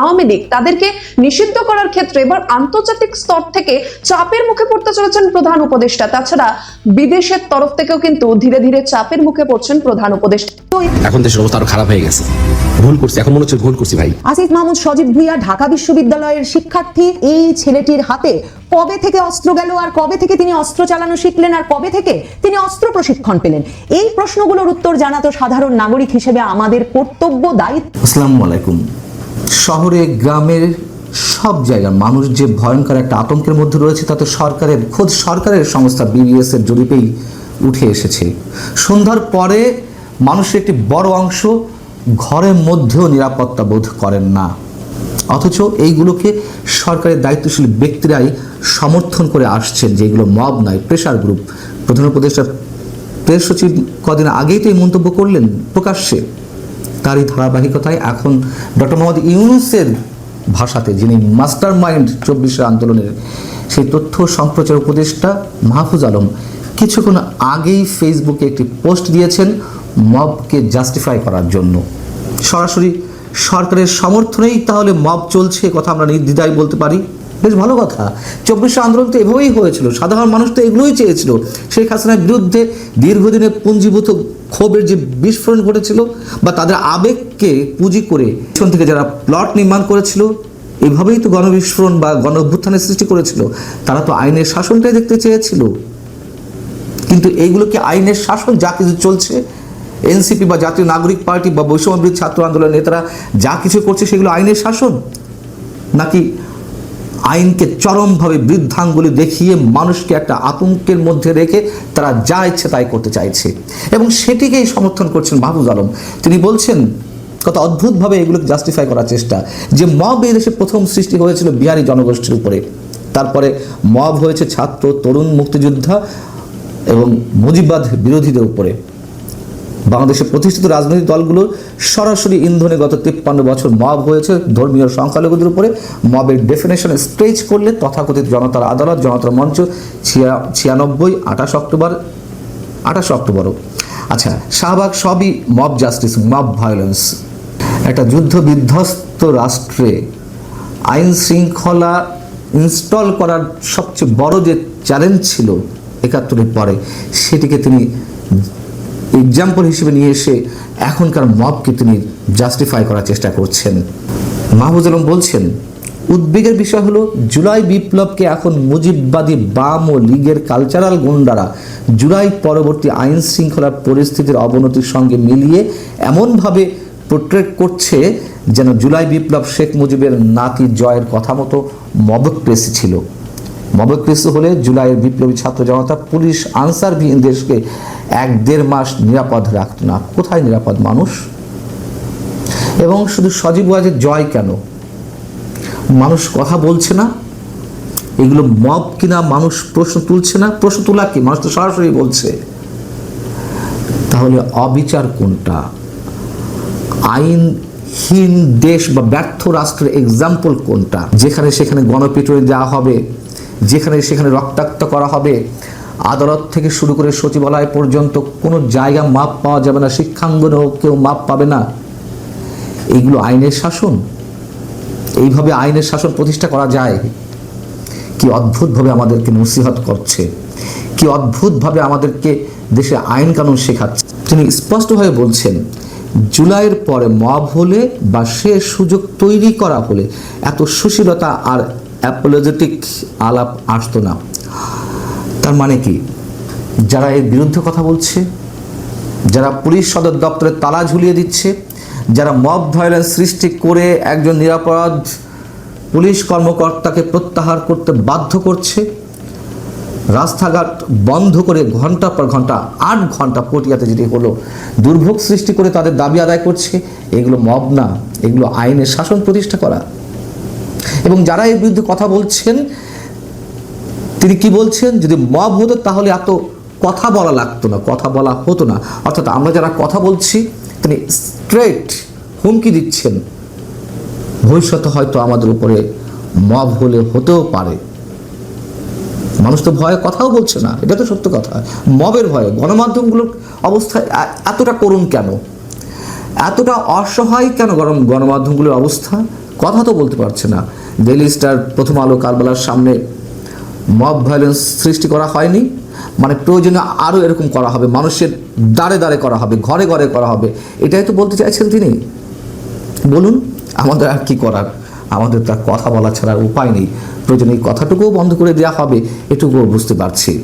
আওয়ামী লীগ তাদেরকে নিষিদ্ধ করার ক্ষেত্রে এবার আন্তর্জাতিক স্তর থেকে চাপের মুখে পড়তে চলেছেন প্রধান উপদেষ্টা। তাছাড়া বিদেশের তরফ থেকেও কিন্তু ধীরে ধীরে চাপের মুখে পড়ছেন প্রধান উপদেষ্টা। এখন দেশের অবস্থা আরও খারাপ হয়ে গেছে। ভুল করছি এখন মনে হচ্ছে ভুল করছি ভাই। আসিফ মাহমুদ সজীব ভুইয়া ঢাকা বিশ্ববিদ্যালয়ের শিক্ষার্থী এই ছেলেটির হাতে কবে থেকে অস্ত্র গেল আর কবে থেকে তিনি অস্ত্র চালানো শিখলেন আর কবে থেকে তিনি অস্ত্র প্রশিক্ষণ পেলেন? এই প্রশ্নগুলোর উত্তর জানা তো সাধারণ নাগরিক হিসেবে আমাদের কর্তব্য দায়িত্ব। আসসালামু আলাইকুম। শহরে, গ্রামের সব জায়গার মানুষ যে ভয়ঙ্কর একটা আতঙ্কের মধ্যে রয়েছে তাতে সরকারের, খোদ সরকারের সংস্থা বিবিএস এর জরিপেই উঠে এসেছে। সন্ধ্যার পরে মানুষের একটি বড় অংশ ঘরের মধ্যেও নিরাপত্তা বোধ করেন না। অথচ এইগুলোকে সরকারের দায়িত্বশীল ব্যক্তিরাই সমর্থন করে আসছেন যেগুলো মব নয় প্রেশার গ্রুপ প্রধান উপদেষ্টা, প্রেস সচিব কদিন আগেই তো এই মন্তব্য করলেন প্রকাশ্যে। তারই ধারাবাহিকতায় এখন ডক্টর মোহাম্মদ ইউনুসের ভাষাতে, যিনি মাস্টার মাইন্ড চব্বিশের আন্দোলনের সেই তথ্য সম্প্রচার উপদেষ্টা মাহফুজ আলম কিছুক্ষণ আগেই ফেসবুকে একটি পোস্ট দিয়েছেন মবকে জাস্টিফাই করার জন্য। সরাসরি সরকারের সমর্থনেই তাহলে মব চলছে কথা আমরা নির্দ্বিধায় বলতে পারি। বেশ ভালো কথা। চব্বিশে আন্দোলন তো এভাবেই হয়েছিল। সাধারণ মানুষ তো এগুলোই চেয়েছিল। শেখ হাসিনার বিরুদ্ধে দীর্ঘদিনের পুঞ্জীভূত ক্ষোভের যে বিস্ফোরণ ঘটেছিল বা তাদের আবেগকে পুঁজি করে পিছন থেকে যারা প্লট নির্মাণ করেছিল, এভাবেই তো গণবিস্ফোরণ বা গণ অভ্যুত্থানের সৃষ্টি করেছিল। তারা তো আইনের শাসনটাই দেখতে চেয়েছিল। কিন্তু এইগুলো কি আইনের শাসন? যা কিছু চলছে এনসিপি বা জাতীয় নাগরিক পার্টি বা বৈষম্যবিরোধী ছাত্র আন্দোলনের নেতারা যা কিছু করছে সেগুলো আইনের শাসন? নাকি আইনকে চরমভাবে বৃদ্ধাঙ্গুলি দেখিয়ে মানুষকে একটা আতঙ্কের মধ্যে রেখে তারা যা ইচ্ছে তাই করতে চাইছে। এবং সেটিকেই সমর্থন করছেন মাহবুজ আলম। তিনি বলছেন, কত অদ্ভুতভাবে এগুলোকে জাস্টিফাই করার চেষ্টা। যে মব এই দেশে প্রথম সৃষ্টি হয়েছিল বিহারি জনগোষ্ঠীর উপরে। তারপরে মব হয়েছে ছাত্র, তরুণ মুক্তিযোদ্ধা এবং মুজিবাদ বিরোধীদের উপরে। বাংলাদেশের প্রতিষ্ঠিত রাজনৈতিক দলগুলো সরাসরি ইন্ধনে গত তিপ্পান্ন বছর মব হয়েছে। ধর্মীয় সংখ্যালঘুদের উপরে মবের ডেফিনেশন স্ট্রেচ করলে তথাকথিত জনতার আদালত, জনতার মঞ্চ ছিয়া, ছিয়ানব্বই, আঠাশ অক্টোবর, আঠাশ অক্টোবরও। আচ্ছা শাহবাগ সবই মব জাস্টিস মব ভায়োলেন্স একটা যুদ্ধ বিধ্বস্ত রাষ্ট্রে আইন শৃঙ্খলা ইনস্টল করার সবচেয়ে বড় যে চ্যালেঞ্জ ছিল একাত্তরের পরে, সেটিকে তিনি এক্সাম্পল হিসেবে নিয়ে এসে এখনকার মবকে তিনি জাস্টিফাই করার চেষ্টা করছেন। মাহবুজ আলম বলছেন, উদ্বেগের বিষয় হলো জুলাই বিপ্লবকে এখন মুজিববাদী বাম ও লীগের কালচারাল গুন্ডারা জুলাই পরবর্তী আইন শৃঙ্খলার পরিস্থিতির অবনতির সঙ্গে মিলিয়ে এমনভাবে পোর্ট্রেট করছে যেন জুলাই বিপ্লব শেখ মুজিবের নাতি জয়ের কথা মতো মবক্রেসি ছিল। মবক্রেসি হলে জুলাইয়ের বিপ্লবী ছাত্র জনতা পুলিশ আনসারবিহীন দেশকে এক দেড় মাস নিরাপদ রাখত না। কোথায় নিরাপদ মানুষ? এবং শুধু সজীব ওয়াজের জয় কেন? মানুষ কথা বলছে না। এগুলো মব কিনা মানুষ প্রশ্ন তুলছে না? প্রশ্ন তোলা কি? মানুষ তো সরাসরি বলছে। তাহলে অবিচার কোনটা? আইনহীন দেশ বা ব্যর্থ রাষ্ট্রের এক্সাম্পল কোনটা? যেখানে সেখানে গণপিটুনি দেওয়া হবে, যেখানে সেখানে রক্তাক্ত করা হবে আদালত থেকে শুরু করে সচিবালয় পর্যন্ত কোনো জায়গা মাপ পাওয়া যাবে না, শিক্ষাঙ্গনেও কেউ মাপ পাবে না। এইগুলো আইনের শাসন। এইভাবে আইনের শাসন প্রতিষ্ঠা করা যায়। কি অদ্ভুতভাবে আমাদেরকে নসিহত করছে। কি অদ্ভুতভাবে আমাদেরকে দেশে আইন কানুন শেখাচ্ছে। তিনি স্পষ্টভাবে বলছেন, জুলাইয়ের পরে মব হলে বা সে সুযোগ তৈরি করা হলে এত সুশীলতা আর অ্যাপোলজেটিক আলাপ আসতো না। তার মানে কি? যারা এর বিরুদ্ধে কথা বলছে, যারা পুলিশ সদর দপ্তরে তালা ঝুলিয়ে দিচ্ছে, যারা মব ভায়োলেন্স সৃষ্টি করে একজন নিরাপরাধ পুলিশ কর্মকর্তাকে প্রত্যাহার করতে বাধ্য করছে, রাস্তাঘাট বন্ধ করে ঘণ্টা পর ঘণ্টা, আট ঘণ্টা পটিয়াতে যেটি হলো দুর্ভোগ সৃষ্টি করে তাদের দাবি আদায় করছে, এগুলো মব না, এগুলো আইনের শাসন প্রতিষ্ঠা করা। এবং যারা এর বিরুদ্ধে কথা বলছেন তিনি কি বলছেন? যদি মব হতো তাহলে এত কথা বলা লাগতো না, কথা বলা হতো না। অর্থাৎ আমরা যারা কথা বলছি, তিনি স্ট্রেট হুমকি দিচ্ছেন। ভবিষ্যতে হয়তো আমাদের উপরে মব হলে হতেও পারে। মানুষ তো ভয়ে কথাও বলছে না, এটা তো সত্য কথা। মবের ভয়ে, গণমাধ্যমগুলোর অবস্থা এতটা করুণ কেন? এতটা অসহায় কেন গরম, গণমাধ্যমগুলোর অবস্থা? কথা তো বলতে পারছে না। ডেইলি স্টার প্রথম আলো কারবালার সামনে মব ভায়োলেন্স সৃষ্টি করা হয়নি। মানে প্রয়োজনে আরও এরকম করা হবে, মানুষের দাঁড়ে দাঁড়ে করা হবে, ঘরে ঘরে করা হবে। এটাই তো বলতে চাইছেন তিনি। বলুন, আমাদের আর কি করার? আমাদের তার কথা বলা ছাড়া উপায় নেই। প্রয়োজনে এই কথাটুকুও বন্ধ করে দেওয়া হবে, এটুকুও বুঝতে পারছি।